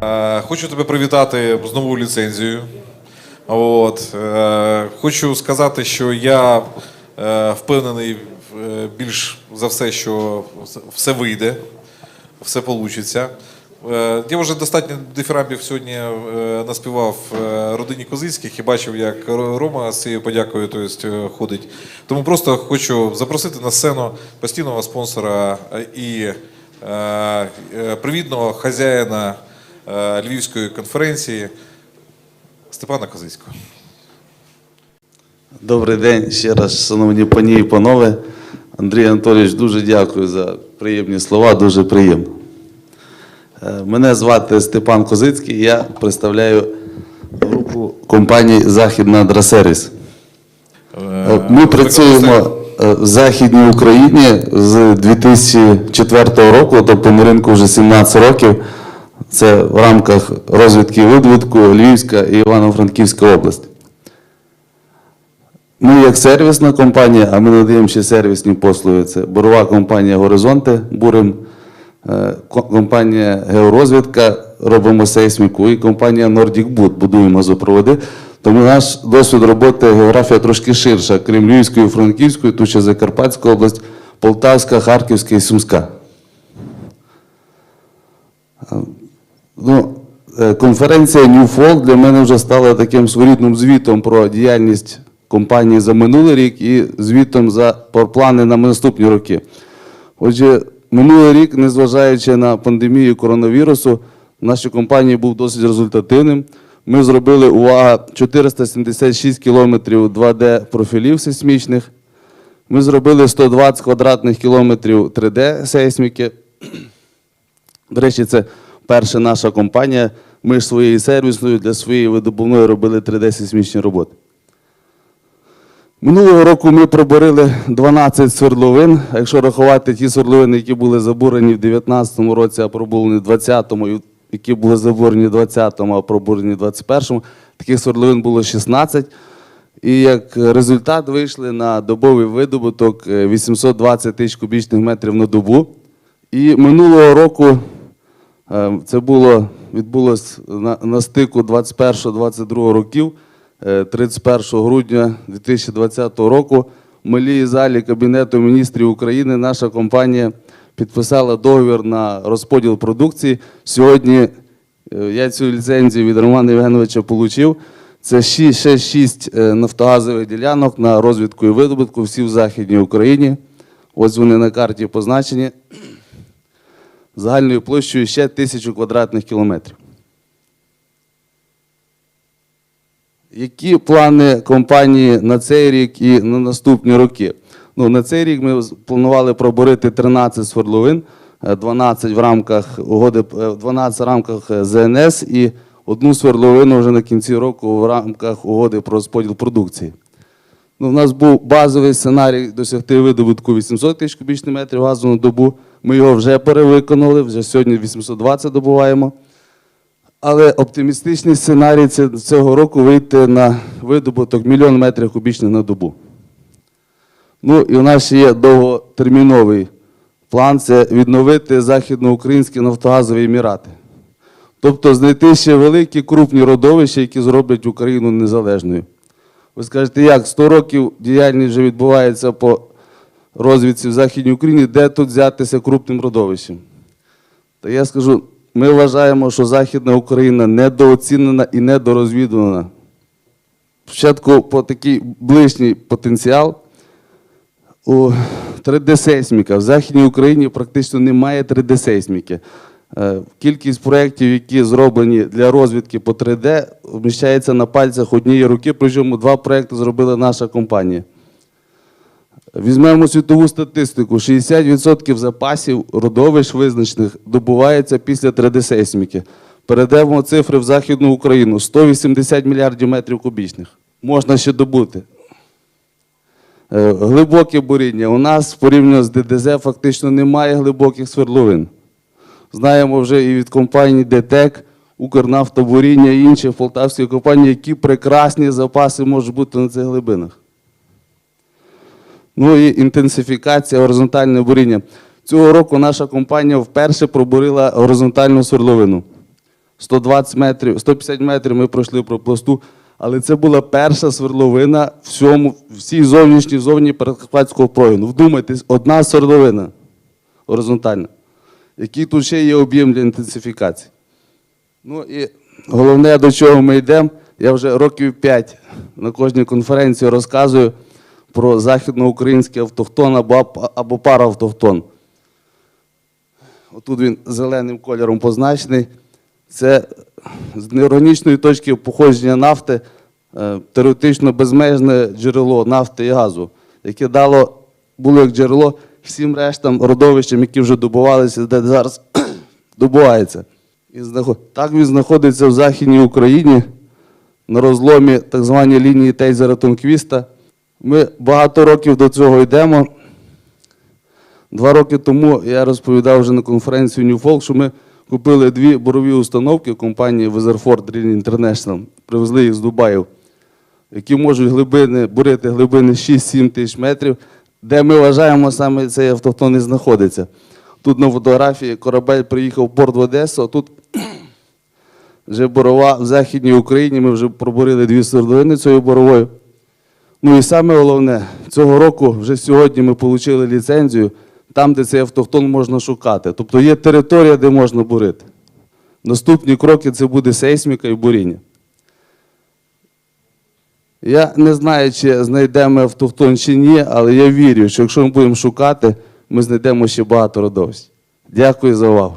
Хочу тебе привітати з новою ліцензією. От, е, хочу сказати, що я е, впевнений е, більш за все, що все вийде, все вийде. Е, я вже достатньо дифірамбів сьогодні е, наспівав е, родині Козицьких і бачив, як Рома з цією подякою то есть, е, ходить. Тому просто хочу запросити на сцену постійного спонсора е, і е, е, привітного хазяїна е, Львівської конференції Степана Козицького. Добрий день ще раз, шановні пані і панове. Андрій Анатолійович, дуже дякую за приємні слова, дуже приємно. Е, Мене звати Степан Козицький, я представляю групу компанії Західна Драсервіс. Е, Ми працюємо е, в Західній Україні з 2004 року, тобто на ринку вже 17 років. Це в рамках розвідки і видобутку Львівська і Івано-Франківська область. Ми як сервісна компанія, а ми надаємо ще сервісні послуги. Це борова компанія Горизонти Бурим, е, компанія Георозвідка, робимо сейсміку, і компанія Boot, будуємо газопроводи. Тому наш досвід роботи географія трошки ширша, крім Львівської, Франківської, тут ще Закарпатська область, Полтавська, Харківська і Сумська. Ну, е, конференція Folk для мене вже стала таким своєрідним звітом про діяльність компанії за минулий рік і звітом за про плани на наступні роки. Отже, минулий рік, незважаючи на пандемію коронавірусу, в нашій компанії був досить результативним. Ми зробили увага 476 кілометрів 2D профілів сейсмічних. Ми зробили 120 квадратних кілометрів 3D сейсміки. До речі, це перша наша компанія. Ми ж своєю сервісною для своєї видобувної робили 3D-сейсмічні роботи. Минулого року ми проборили 12 свердловин. Якщо рахувати ті свердловини, які були забурені в 2019 році, а пробурені в 2020, і які були забурені в 2020, а пробурені в 2021, таких свердловин було 16. І як результат вийшли на добовий видобуток е, 820 тисяч кубічних метрів на добу. І минулого року е, це було, відбулось на, стику 21-22 років, е, 31 грудня 2020 року в малій залі Кабінету міністрів України наша компанія підписала договір на розподіл продукції. Сьогодні е, я цю ліцензію від Романа Євгеновича отримав. Це ще шість е, нафтогазових ділянок на розвідку і видобутку всі в Західній Україні. Ось вони на карті позначені загальною площею ще тисячу квадратних кілометрів. Які плани компанії на цей рік і на наступні роки? Ну, на цей рік ми планували проборити 13 свердловин, е, 12 в рамках угоди, е, 12 в рамках е, ЗНС і одну свердловину вже на кінці року в рамках угоди про розподіл продукції. Ну, у нас був базовий сценарій досягти видобутку 800 тисяч кубічних метрів газу на добу. Ми його вже перевиконали, вже сьогодні 820 добуваємо. Але оптимістичний сценарій це цього року вийти на видобуток мільйон метрів кубічних на добу. Ну і у нас є довготерміновий план це відновити західноукраїнські нафтогазові емірати. Тобто знайти ще великі крупні родовища, які зроблять Україну незалежною. Ви скажете, як 100 років діяльність вже відбувається по розвідці в Західній Україні, де тут взятися крупним родовищем? Та я скажу, ми вважаємо, що Західна Україна недооцінена і недорозвідувана. Спочатку по такий ближній потенціал у 3D-сейсміка. В Західній Україні практично немає 3D-сейсміки. Е, Кількість проєктів, які зроблені для розвідки по 3D, вміщається на пальцях однієї руки, причому два проєкти зробила наша компанія. Візьмемо світову статистику: 60% запасів родовищ визначених добувається після 3D-сейсміки. Перейдемо цифри в Західну Україну: 180 мільярдів метрів кубічних. Можна ще добути. Е, Глибоке буріння. У нас порівняно з ДДЗ фактично немає глибоких свердловин. Знаємо вже і від компанії ДТЕК, Укрнафтобуріння і інших полтавських компаній, які прекрасні запаси можуть бути на цих глибинах. Ну і інтенсифікація горизонтального буріння. Цього року наша компанія вперше пробурила горизонтальну свердловину. 120 метрів, 150 метрів ми пройшли про пласту, але це була перша свердловина всьому, всій зовнішній зовні Перекарпатського проїну. Вдумайтесь, одна свердловина горизонтальна. Який тут ще є об'єм для інтенсифікації. Ну і головне, до чого ми йдемо, я вже років 5 на кожній конференції розказую про західноукраїнський автохтон або, або параавтохтон. Отут він зеленим кольором позначений. Це з неорганічної точки походження нафти е, теоретично безмежне джерело нафти і газу, яке дало, було як джерело всім рештам родовищам, які вже добувалися, де зараз добувається. І так він знаходиться в Західній Україні на розломі так званої лінії Тейзера Тонквіста. Ми багато років до цього йдемо. Два роки тому я розповідав вже на конференції Folk, що ми купили дві бурові установки компанії Weatherford Drilling International, привезли їх з Дубаю, які можуть глибини, бурити глибини 6-7 тисяч метрів, де ми вважаємо саме цей автохтон і знаходиться. Тут на фотографії корабель приїхав в порт в Одесу, а тут вже борова в Західній Україні. Ми вже пробурили дві свердловини цією боровою. Ну і саме головне, цього року, вже сьогодні ми отримали ліцензію там, де цей автохтон можна шукати. Тобто є територія, де можна бурити. Наступні кроки це буде сейсміка і буріння. Я не знаю, чи знайдемо автохтон чи ні, але я вірю, що якщо ми будемо шукати, ми знайдемо ще багато родовищ. Дякую за увагу.